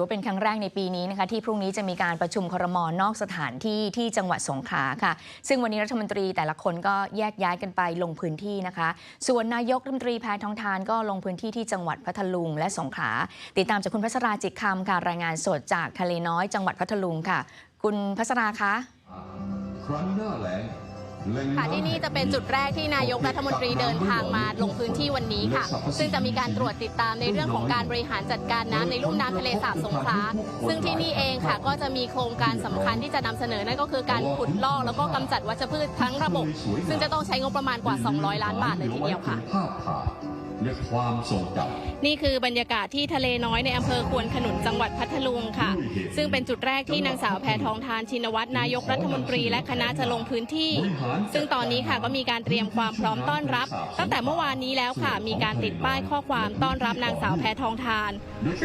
ถือว่าเป็นครั้งแรกในปีนี้นะคะที่พรุ่งนี้จะมีการประชุมครมอนอกสถานที่ที่จังหวัดสงขลาค่ะ ซึ่งวันนี้รัฐมนตรีแต่ละคนก็แยกย้ายกันไปลงพื้นที่นะคะ ส่วนนายกรัฐมนตรีแพทองทานก็ลงพื้นที่ที่จังหวัดพัทลุงและสงขลาติดตามจากคุณพัชราจิตคำค่ะรายงานสดจากทะเลน้อยจังหวัดพัทลุงค่ะ คุณพัชราคะครั้งหน้าแหลง ค่ะที่นี่จะเป็นจุดแรกที่นายกรัฐมนตรีเดินทางมาลงพื้นที่วันนี้ค่ะ ซึ่งจะมีการตรวจติดตามในเรื่องของการบริหารจัดการน้ำในลุ่มน้ำทะเลสาบสงขลาซึ่งที่นี่เองค่ะก็จะมีโครงการสำคัญที่จะนำเสนอนั่นก็คือการขุดลอกแล้วก็กำจัดวัชพืชทั้งระบบ ซึ่งจะต้องใช้งบประมาณกว่า 200 ล้านบาทเลยทีเดียวค่ะ และความทรงจำนี่คือบรรยากาศที่ทะเลน้อยในอำเภอควนขนุนจังหวัดพัทลุงค่ะ ซึ่งเป็นจุดแรกที่นางสาวแพทองทานชินวัตรนายกรัฐมนตรีและคณะจะลงพื้นที่ ซึ่งตอนนี้ค่ะก็มีการเตรียมความพร้อมต้อนรับ ตั้งแต่เมื่อวานนี้แล้วค่ะ มีการติดป้ายข้อความต้อนรับนางสาวแพทองทาน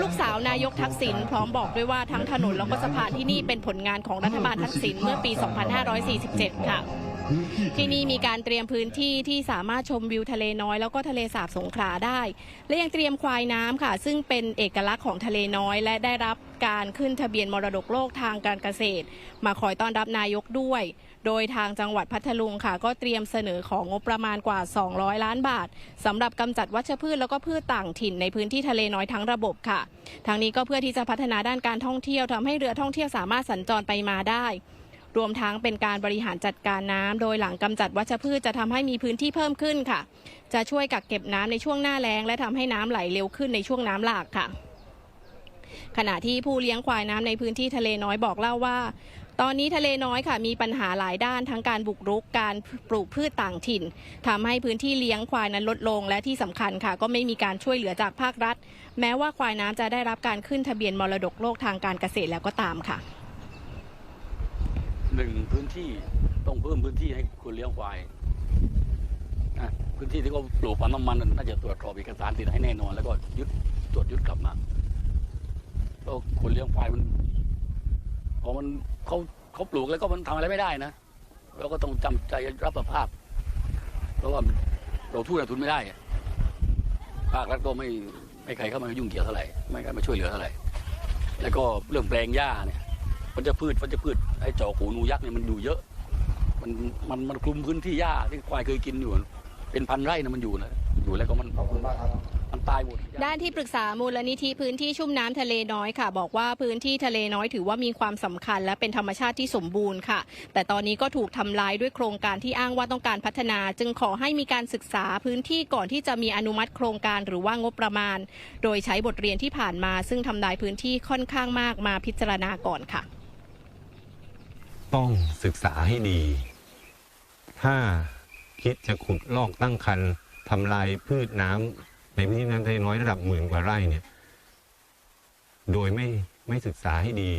ลูกสาวนายกทักษิณพร้อมบอกด้วยว่าทั้งถนนแล้วก็สะพานที่นี่เป็นผลงานของรัฐบาลทักษิณเมื่อปี 2547 ค่ะ ที่นี่มีการเตรียมพื้นที่ที่สามารถชมวิวทะเลน้อย แล้วก็ทะเลสาบสงขลาได้ และยังเตรียมควายน้ำค่ะ ซึ่งเป็นเอกลักษณ์ของทะเลน้อย และได้รับการขึ้นทะเบียนมรดกโลกทางการเกษตร มาคอยต้อนรับนายกด้วย โดยทางจังหวัดพัทลุงค่ะ ก็เตรียมเสนอของงบประมาณกว่า 200 ล้านบาทสำหรับกำจัดวัชพืชแล้วก็พืชต่างถิ่นในพื้นที่ทะเลน้อยทั้งระบบค่ะ ทางนี้ก็เพื่อที่จะพัฒนาด้านการท่องเที่ยวทำให้เรือท่องเที่ยวสามารถสัญจรไปมาได้ รวมทั้งเป็นการบริหารจัดการน้ำโดยหลังกำจัดวัชพืชจะทำให้มีพื้นที่เพิ่มขึ้นค่ะ จะช่วยกักเก็บน้ำในช่วงหน้าแล้ง และทำให้น้ำไหลเร็วขึ้นในช่วงน้ำหลากค่ะ ขณะที่ผู้เลี้ยงควายน้ำในพื้นที่ทะเลน้อยบอกเล่าว่าตอนนี้ทะเลน้อยค่ะมีปัญหาหลายด้านทั้งการบุกรุกการปลูกพืชต่างถิ่นทำให้พื้นที่เลี้ยงควายนั้นลดลง และที่สำคัญค่ะ ก็ไม่มีการช่วยเหลือจากภาครัฐ แม้ว่าควายน้ำจะได้รับการขึ้นทะเบียนมรดกโลกทางการเกษตรแล้วก็ตามค่ะ หนึ่งพื้นที่ต้องเพิ่มพื้นที่ให้คนเลี้ยงควายนะพื้นที่ที่เขาปลูกปาล์มน้ำมันน่าจะตรวจสอบเอกสารสิทธิ์ให้แน่นอน แล้วก็ยึดตรวจยึดกลับมาเพราะคนเลี้ยงควายมันพอมันเขาเขาปลูกแล้วก็มันทำอะไรไม่ได้นะเราก็ต้องจำใจรับสภาพ เพราะว่าเราทู่เราทุนไม่ได้ภาครัฐก็ไม่ไม่ใครเข้ามายุ่งเกี่ยวเท่าไหร่ไม่ใครมาช่วยเหลือเท่าไหร่แล้วก็เรื่องแปลงหญ้าเนี่ย มันจะพืชมันจะพืชไอ้จอกหูนูยักษ์เนี่ยมันอยู่เยอะ มันมันมันคลุมพื้นที่หญ้าที่ควายเคยกินอยู่ เป็นพันไร่นะมันอยู่นะอยู่แล้วก็มันมันตายหมดด้านที่ปรึกษามูลนิธิพื้นที่ชุ่มน้ำทะเลน้อยค่ะ บอกว่าพื้นที่ทะเลน้อยถือว่ามีความสำคัญ และเป็นธรรมชาติที่สมบูรณ์ค่ะ แต่ตอนนี้ก็ถูกทำลายด้วยโครงการที่อ้างว่าต้องการพัฒนา จึงขอให้มีการศึกษาพื้นที่ก่อนที่จะมีอนุมัติโครงการหรือว่างบประมาณ โดยใช้บทเรียนที่ผ่านมา ซึ่งทำลายพื้นที่ค่อนข้างมากมาพิจารณาก่อนค่ะ ต้องศึกษาให้ดี ถ้าคิดจะขุดลอกตั้งคันทำลายพืชน้ำในพื้นที่น้ำทะเลน้อยระดับหมื่นกว่าไร่เนี่ย โดยไม่ไม่ศึกษาให้ดี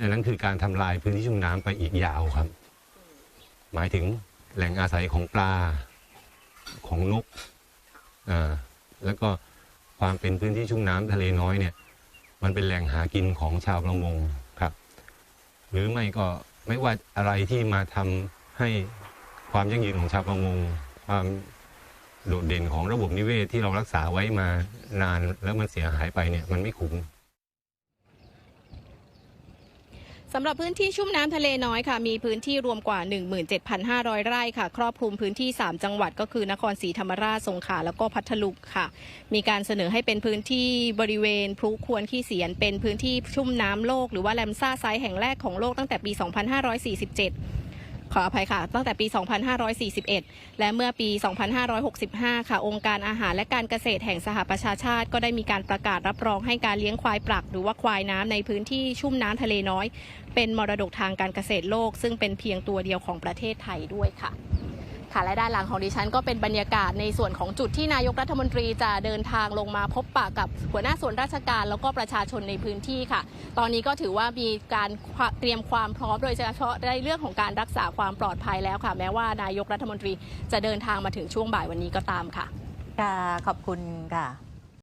อันนั้นคือการทำลายพื้นที่ชุ่มน้ำไปอีกยาวครับ หมายถึงแหล่งอาศัยของปลาของนกอ่าแล้วก็ความเป็นพื้นที่ชุ่มน้ำทะเลน้อยเนี่ย มันเป็นแหล่งหากินของชาวประมงครับ หรือไม่ก็ ไม่ว่าอะไรที่มาทำให้ความยั่งยืนของชาวประมงความโดดเด่นของระบบนิเวศที่เรารักษาไว้มานานแล้วมันเสียหายไปเนี่ยมันไม่คุ้ม สำหรับพื้นที่ชุ่มน้ำทะเลน้อยค่ะ มีพื้นที่รวมกว่า 17,500 ไร่ค่ะ ครอบคลุมพื้นที่ 3 จังหวัดก็คือนครศรีธรรมราช สงขลา แล้วก็พัทลุงค่ะ มีการเสนอให้เป็นพื้นที่บริเวณพลุควรขี้เสียน เป็นพื้นที่ชุ่มน้ำโลก หรือว่าแลมซ่าไซต์แห่งแรกของโลกตั้งแต่ปี 2547 ขออภัยค่ะ ตั้งแต่ปี 2541 และเมื่อปี 2565 ค่ะ องค์การอาหารและการเกษตรแห่งสหประชาชาติ ก็ได้มีการประกาศรับรองให้การเลี้ยงควายปลัก หรือว่าควายน้ำในพื้นที่ชุ่มน้ำทะเลน้อย เป็นมรดกทางการเกษตรโลก ซึ่งเป็นเพียงตัวเดียวของประเทศไทยด้วยค่ะ ค่ะและด้านหลังของดิฉันก็เป็นบรรยากาศในส่วนของจุดที่นายกรัฐมนตรีจะเดินทางลงมาพบปะกับหัวหน้าส่วนราชการแล้วก็ประชาชนในพื้นที่ค่ะ ตอนนี้ก็ถือว่ามีการเตรียมความพร้อมโดยเฉพาะในเรื่องของการรักษาความปลอดภัยแล้วค่ะ แม้ว่านายกรัฐมนตรีจะเดินทางมาถึงช่วงบ่ายวันนี้ก็ตามค่ะ ค่ะ ขอบคุณค่ะ